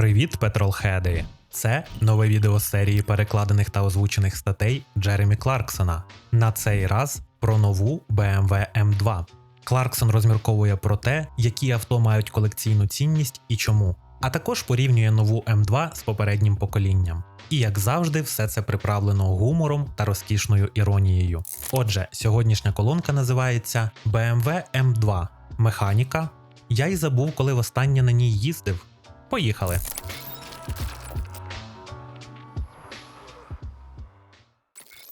Привіт, петролхеди! Це нове відео серії перекладених та озвучених статей Джеремі Кларксона. На цей раз про нову BMW M2. Кларксон розмірковує про те, які авто мають колекційну цінність і чому, а також порівнює нову M2 з попереднім поколінням. І як завжди, все це приправлено гумором та розкішною іронією. Отже, сьогоднішня колонка називається BMW M2 Механіка. Я й забув, коли востаннє на ній їздив. Поїхали.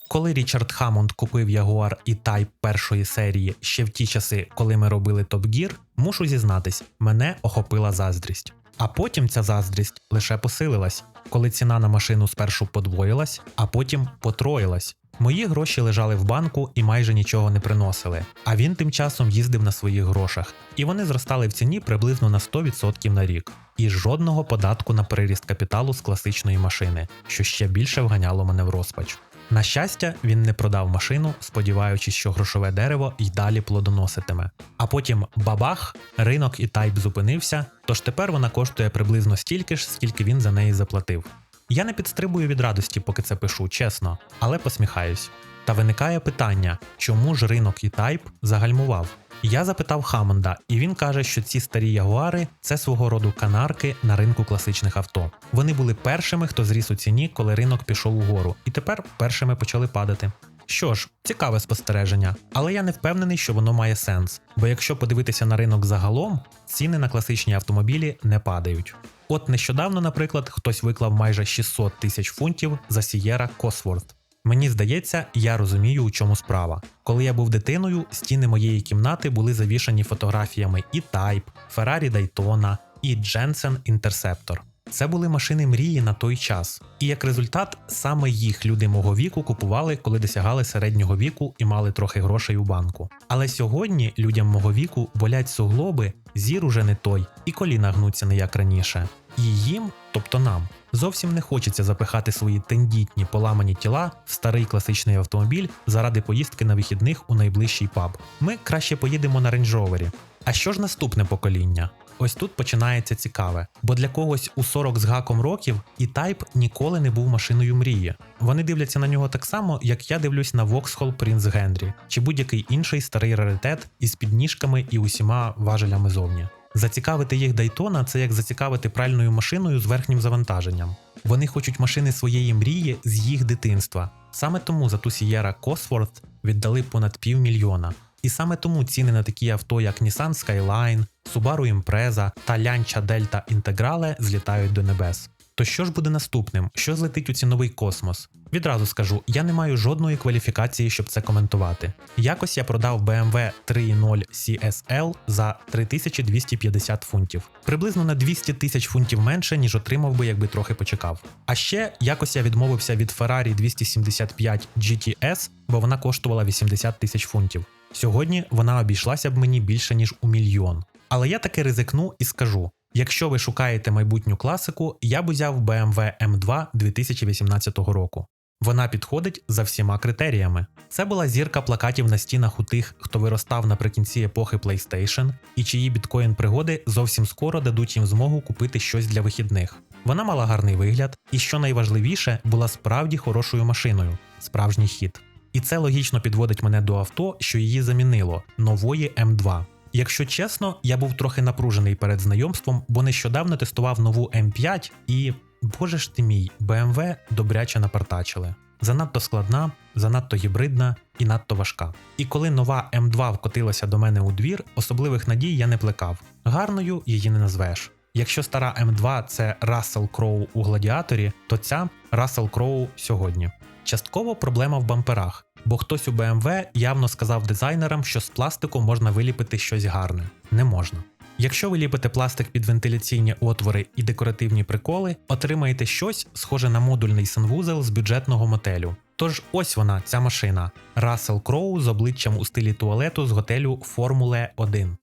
Коли Річард Хамонд купив Jaguar E-Type першої серії ще в ті часи, коли ми робили Top Gear, мушу зізнатись, мене охопила заздрість. А потім ця заздрість лише посилилась, коли ціна на машину спершу подвоїлась, а потім потроїлась. Мої гроші лежали в банку і майже нічого не приносили. А він тим часом їздив на своїх грошах, і вони зростали в ціні приблизно на 100% на рік. І жодного податку на приріст капіталу з класичної машини, що ще більше вганяло мене в розпач. На щастя, він не продав машину, сподіваючись, що грошове дерево й далі плодоноситиме. А потім бабах, ринок і тайп зупинився, тож тепер вона коштує приблизно стільки ж, скільки він за неї заплатив. Я не підстрибую від радості, поки це пишу, чесно, але посміхаюсь. Та виникає питання, чому ж ринок і тайп загальмував? Я запитав Хамонда, і він каже, що ці старі ягуари це свого роду канарки на ринку класичних авто. Вони були першими, хто зріс у ціні, коли ринок пішов угору, і тепер першими почали падати. Що ж, цікаве спостереження, але я не впевнений, що воно має сенс. Бо якщо подивитися на ринок загалом, ціни на класичні автомобілі не падають. От нещодавно, наприклад, хтось виклав майже 600 тисяч фунтів за Sierra Cosworth. Мені здається, я розумію, у чому справа. Коли я був дитиною, стіни моєї кімнати були завішані фотографіями і Type, Ferrari Daytona, і Jensen Interceptor. Це були машини мрії на той час, і як результат, саме їх люди мого віку купували, коли досягали середнього віку і мали трохи грошей у банку. Але сьогодні людям мого віку болять суглоби, зір уже не той, і коліна гнуться не як раніше. І їм, тобто нам, зовсім не хочеться запихати свої тендітні поламані тіла в старий класичний автомобіль заради поїздки на вихідних у найближчий паб. Ми краще поїдемо на рейндж-ровері. А що ж наступне покоління? Ось тут починається цікаве, бо для когось у 40 з гаком років і Type ніколи не був машиною мрії. Вони дивляться на нього так само, як я дивлюсь на Vauxhall Prince Генрі чи будь-який інший старий раритет із підніжками і усіма важелями зовні. Зацікавити їх Дайтона це як зацікавити пральною машиною з верхнім завантаженням. Вони хочуть машини своєї мрії з їх дитинства. Саме тому за ту Сієра Косворт віддали понад півмільйона. І саме тому ціни на такі авто, як Nissan Skyline, Subaru Impreza та Lancia Delta Integrale злітають до небес. То що ж буде наступним? Що злетить у ціновий космос? Відразу скажу, я не маю жодної кваліфікації, щоб це коментувати. Якось я продав BMW 3.0 CSL за 3250 фунтів, приблизно на 200 тисяч фунтів менше, ніж отримав би, якби трохи почекав. А ще якось я відмовився від Ferrari 275 GTS, бо вона коштувала 80 тисяч фунтів. Сьогодні вона обійшлася б мені більше ніж у мільйон. Але я таки ризикну і скажу: якщо ви шукаєте майбутню класику, я б узяв BMW M2 2018 року. Вона підходить за всіма критеріями. Це була зірка плакатів на стінах у тих, хто виростав наприкінці епохи PlayStation, і чиї біткоін пригоди зовсім скоро дадуть їм змогу купити щось для вихідних. Вона мала гарний вигляд, і що найважливіше, була справді хорошою машиною, справжній хід. І це логічно підводить мене до авто, що її замінило нової М2. Якщо чесно, я був трохи напружений перед знайомством, бо нещодавно тестував нову М5 і, боже ж ти мій, BMW добряче напартачили. Занадто складна, занадто гібридна і надто важка. І коли нова М2 вкотилася до мене у двір, особливих надій я не плекав. Гарною її не назвеш. Якщо стара М2 це Russell Crowe у гладіаторі, то ця Russell Crowe сьогодні. Частково проблема в бамперах, бо хтось у BMW явно сказав дизайнерам, що з пластику можна виліпити щось гарне. Не можна. Якщо ви ліпите пластик під вентиляційні отвори і декоративні приколи, отримаєте щось схоже на модульний санвузел з бюджетного мотелю. Тож ось вона, ця машина Russell Crowe з обличчям у стилі туалету з готелю Формуле 1.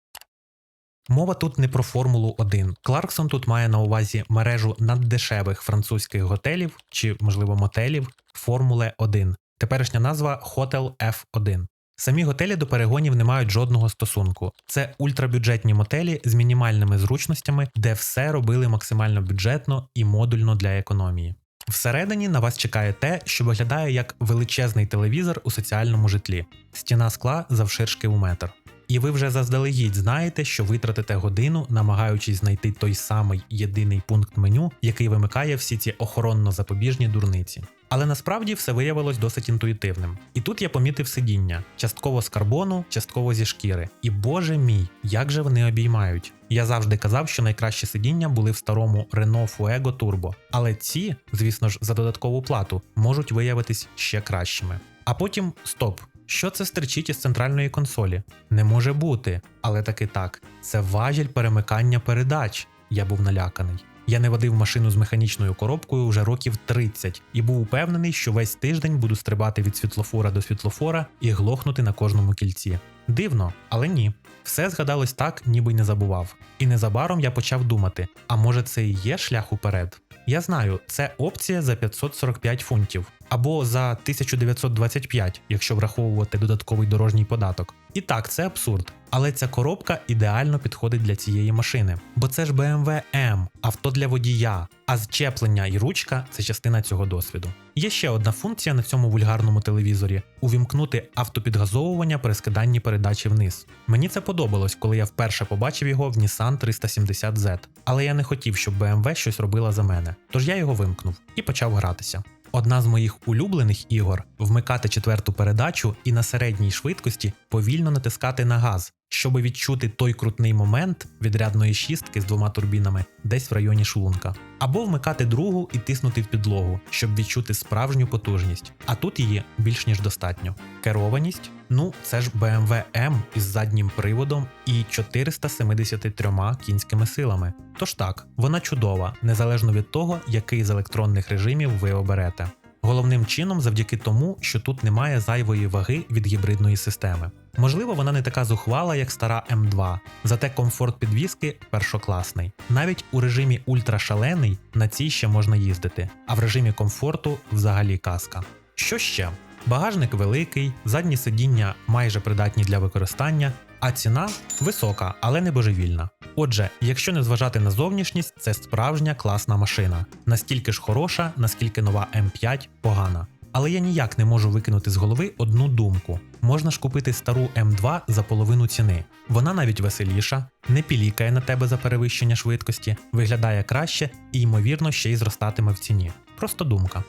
Мова тут не про Формулу 1. Кларксон тут має на увазі мережу наддешевих французьких готелів чи, можливо, мотелів Формуле 1. Теперішня назва Hotel F1. Самі готелі до перегонів не мають жодного стосунку. Це ультрабюджетні мотелі з мінімальними зручностями, де все робили максимально бюджетно і модульно для економії. Всередині на вас чекає те, що виглядає як величезний телевізор у соціальному житлі, стіна скла завширшки у метр. І ви вже заздалегідь знаєте, що витратите годину, намагаючись знайти той самий єдиний пункт меню, який вимикає всі ці охоронно-запобіжні дурниці. Але насправді все виявилось досить інтуїтивним. І тут я помітив сидіння: частково з карбону, частково зі шкіри. І боже мій, як же вони обіймають. Я завжди казав, що найкращі сидіння були в старому Renault Fuego Turbo, але ці, звісно ж, за додаткову плату, можуть виявитись ще кращими. А потім стоп. Що це стерчить із центральної консолі? Не може бути, але таки так. Це важіль перемикання передач. Я був наляканий. Я не водив машину з механічною коробкою вже років 30 і був упевнений, що весь тиждень буду стрибати від світлофора до світлофора і глохнути на кожному кільці. Дивно, але ні. Все згадалось так, ніби не забував. І незабаром я почав думати: а може це і є шлях уперед? Я знаю, це опція за 545 фунтів або за 1925, якщо враховувати додатковий дорожній податок. І так, це абсурд. Але ця коробка ідеально підходить для цієї машини, бо це ж BMW M, авто для водія, а зчеплення і ручка це частина цього досвіду. Є ще одна функція на цьому вульгарному телевізорі: увімкнути автопідгазовування при скиданні передачі вниз. Мені це подобалось, коли я вперше побачив його в Nissan 370Z, але я не хотів, щоб BMW щось робила за мене. Тож я його вимкнув і почав гратися. Одна з моїх улюблених ігор вмикати четверту передачу і на середній швидкості повільно натискати на газ, щоб відчути той крутний момент відрядної шістки з двома турбінами десь в районі шлунка. Або вмикати другу і тиснути в підлогу, щоб відчути справжню потужність. А тут її більш ніж достатньо. Керованість ну це ж BMW M із заднім приводом і 473 кінськими силами. Тож так, вона чудова, незалежно від того, який з електронних режимів ви оберете. Головним чином завдяки тому, що тут немає зайвої ваги від гібридної системи. Можливо, вона не така зухвала, як стара М2, зате комфорт підвіски першокласний. Навіть у режимі ультрашалений на цій ще можна їздити, а в режимі комфорту взагалі казка. Що ще? Багажник великий, задні сидіння майже придатні для використання, а ціна висока, але не божевільна. Отже, якщо не зважати на зовнішність, це справжня класна машина. Настільки ж хороша, наскільки нова М5 погана. Але я ніяк не можу викинути з голови одну думку: можна ж купити стару М2 за половину ціни. Вона навіть веселіша, не пілікає на тебе за перевищення швидкості, виглядає краще і, ймовірно, ще й зростатиме в ціні. Просто думка.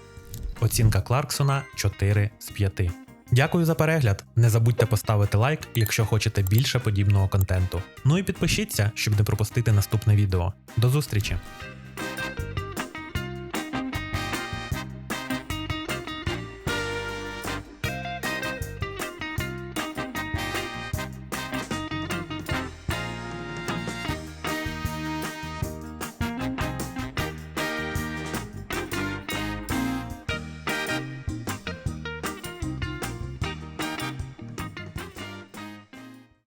Оцінка Кларксона 4 з 5. Дякую за перегляд. Не забудьте поставити лайк, якщо хочете більше подібного контенту. Ну і підпишіться, щоб не пропустити наступне відео. До зустрічі!